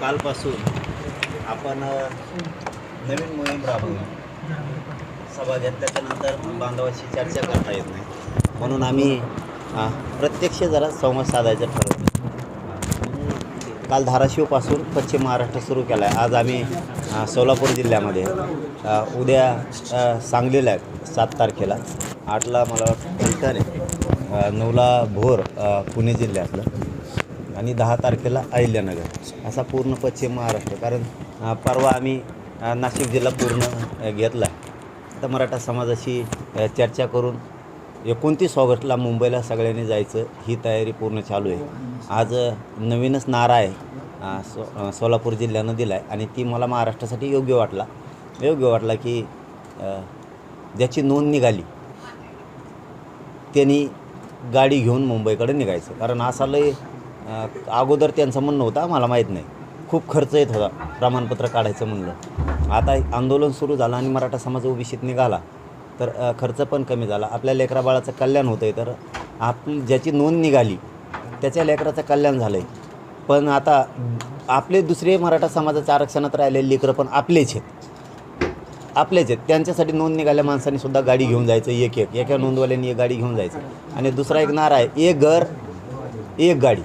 कालपासून आपण नवीन मोहीम राबवू सभा घेतल्याच्या नंतर बांधवाशी चर्चा करता येत नाही. म्हणून आम्ही प्रत्यक्ष जरा संवाद साधायचं ठरवलं. काल धाराशिवपासून पश्चिम महाराष्ट्र सुरू केला आहे आज आम्ही सोलापूर जिल्ह्यामध्ये उद्या सांगलीला आहे सात तारखेला. आठला मला वाटतं आहे. नऊला भोर पुणे जिल्ह्यातलं. आणि दहा तारखेला अहिल्यानगर. असा पूर्ण पश्चिम महाराष्ट्र. कारण परवा आम्ही नाशिक जिल्हा पूर्ण घेतला. आता मराठा समाजाशी चर्चा करून एकोणतीस ऑगस्टला मुंबईला सगळ्यांनी जायचं ही तयारी पूर्ण चालू आहे. आज नवीनच नारा आहे सो सोलापूर जिल्ह्यानं दिला आहे आणि ती मला महाराष्ट्रासाठी योग्य वाटला. योग्य वाटला की ज्याची नोंद निघाली त्यांनी गाडी घेऊन मुंबईकडे निघायचं. कारण असा लय अगोदर त्यांचं म्हणणं होतं मला माहीत नाही. खूप खर्च येत होता प्रमाणपत्र काढायचं म्हणलं. आता आंदोलन सुरू झालं आणि मराठा समाज ओबीसीत निघाला. तर खर्च पण कमी झाला. आपल्या लेकरा बाळाचं कल्याण होतं आहे तर आपली ज्याची नोंद निघाली त्याच्या लेकराचं कल्याण झालं आहे पण आता आपले दुसरे मराठा समाजाच्या आरक्षणात राहिलेले लेकरं पण आपलेच आहेत. आपलेच आहेत. त्यांच्यासाठी नोंद निघाल्या माणसांनी सुद्धा गाडी घेऊन जायचं एक एक. एका नोंदवाल्यांनी एक गाडी घेऊन जायचं. आणि दुसरा एक नारा आहे एक घर एक गाडी.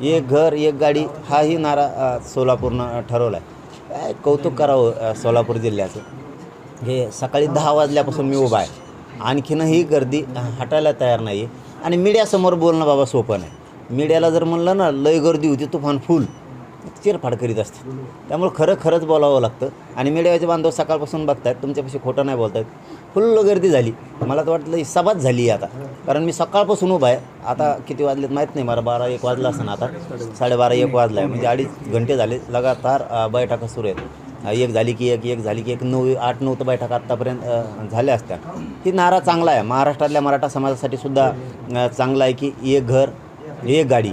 एक घर एक गाडी हाही नारा सोलापूरनं ठरवला आहे काय कौतुक करावं सोलापूर जिल्ह्याचं? हे सकाळी दहा वाजल्यापासून मी उभा आहे. आणखीन ही गर्दी हटायला तयार नाही आहे आणि मीडियासमोर बोलणं बाबा सोपं नाही. मीडियाला जर म्हणलं ना लय गर्दी होती तुफान फुल. चिरफाड करीत असते त्यामुळे खरं खरंच बोलावं लागतं. आणि मीडियाचे बांधव सकाळपासून बघतायत तुमच्यापाशी खोटं नाही बोलतायत. फुल्ल गर्दी झाली. मला तर वाटलं ही सभाच झाली आहे आता. कारण मी सकाळपासून उभा आहे. आता किती वाजलेत माहीत नाही मला बारा एक वाजला असं आता. साडेबारा एक वाजला आहे म्हणजे अडीच घंटे झाले. लगातार बैठका सुरू आहेत. एक झाली की एक एक झाली की एक नऊ आठ नऊ तर बैठक आत्तापर्यंत झाल्या असत्या. ही नारा चांगला आहे. महाराष्ट्रातल्या मराठा समाजासाठी सुद्धा चांगला आहे की एक घर एक गाडी.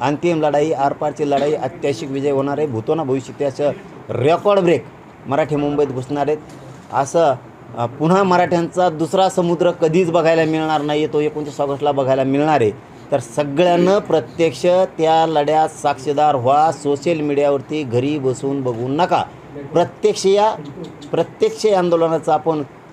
अंतिम लढाई आरपारची लढाई अत्याशिक विजय होणार आहे भूतोना भविष्य त्याचं रेकॉर्ड ब्रेक मराठी मुंबईत घुसणार आहेत. असं पुन्हा मराठ्यांचा दुसरा समुद्र कधीच बघायला मिळणार नाही तो एकोणतीस ऑगस्टला बघायला मिळणार आहे. तर सगळ्यांना प्रत्यक्ष त्या लढ्यात साक्षीदार व्हा सोशल मीडियावरती घरी बसून बघू नका. प्रत्यक्ष या प्रत्यक्ष या आपण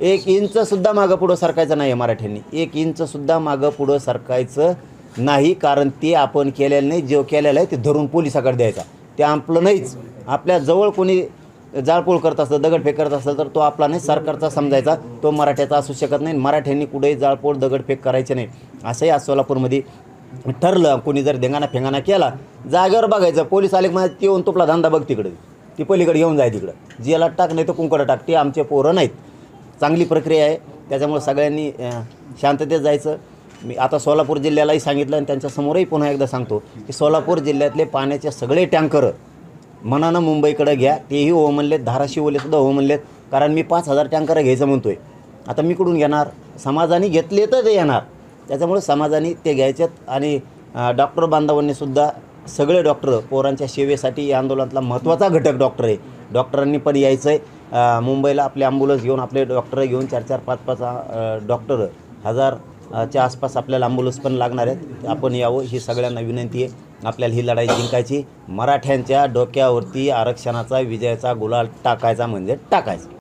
एक इंचसुद्धा मागं पुढं सरकायचं नाही आहे मराठ्यांनी. एक इंचसुद्धा मागं पुढं सरकायचं नाही कारण ते आपण केलेलं नाही. जो केलेलं आहे ते धरून पोलिसाकडे द्यायचा. ते आपलं नाहीच. आपल्या जवळ कोणी जाळपोळ करत असतं दगडफेक करत असेल तर तो आपला नाही सरकारचा समजायचा. तो मराठ्याचा असू शकत नाही मराठ्यांनी कुठेही जाळपोळ दगडफेक करायचे नाही. असंही आज सोलापूरमध्ये ठरलं. कोणी जर धिंगाणा फेंगाणा केला जागेवर बघायचं. पोलीस आले की ते येऊन तुपला धंदा बघ तिकडे. ती पलीकडे घेऊन जाय तिकडं. जियाला टाक नाही तर कुंकडं टाक. ते आमचे पोरं नाहीत. चांगली प्रक्रिया आहे. त्याच्यामुळे सगळ्यांनी शांततेत जायचं. मी आता सोलापूर जिल्ह्यालाही सांगितलं आणि त्यांच्यासमोरही पुन्हा एकदा सांगतो की सोलापूर जिल्ह्यातले पाण्याचे सगळे टँकर मनानं मुंबईकडे घ्या. तेही हो म्हणलेत धाराशिवले सुद्धा हो म्हणलेत कारण मी पाच हजार टँकर घ्यायचं म्हणतो आहे आता मी कुठून घेणार? समाजाने घेतले तर ते येणार. त्याच्यामुळे समाजाने ते घ्यायच्यात आणि डॉक्टर बांधवांनी सुद्धा सगळे डॉक्टर पोरांच्या सेवेसाठी या आंदोलनातला महत्त्वाचा घटक डॉक्टर आहे. डॉक्टरांनी पण यायचं आहे मुंबईला आपले ॲम्ब्युलन्स घेऊन आपले डॉक्टर घेऊन चार चार पाच पाच डॉक्टर हजार च्या आसपास आपल्याला ॲम्ब्युलन्स पण लागणार आहेत. आपण यावं ही सगळ्यांना विनंती आहे. आपल्याला ही लढाई जिंकायची. मराठ्यांच्या डोक्यावरती आरक्षणाचा विजयाचा गुलाल टाकायचा म्हणजे टाकायचा.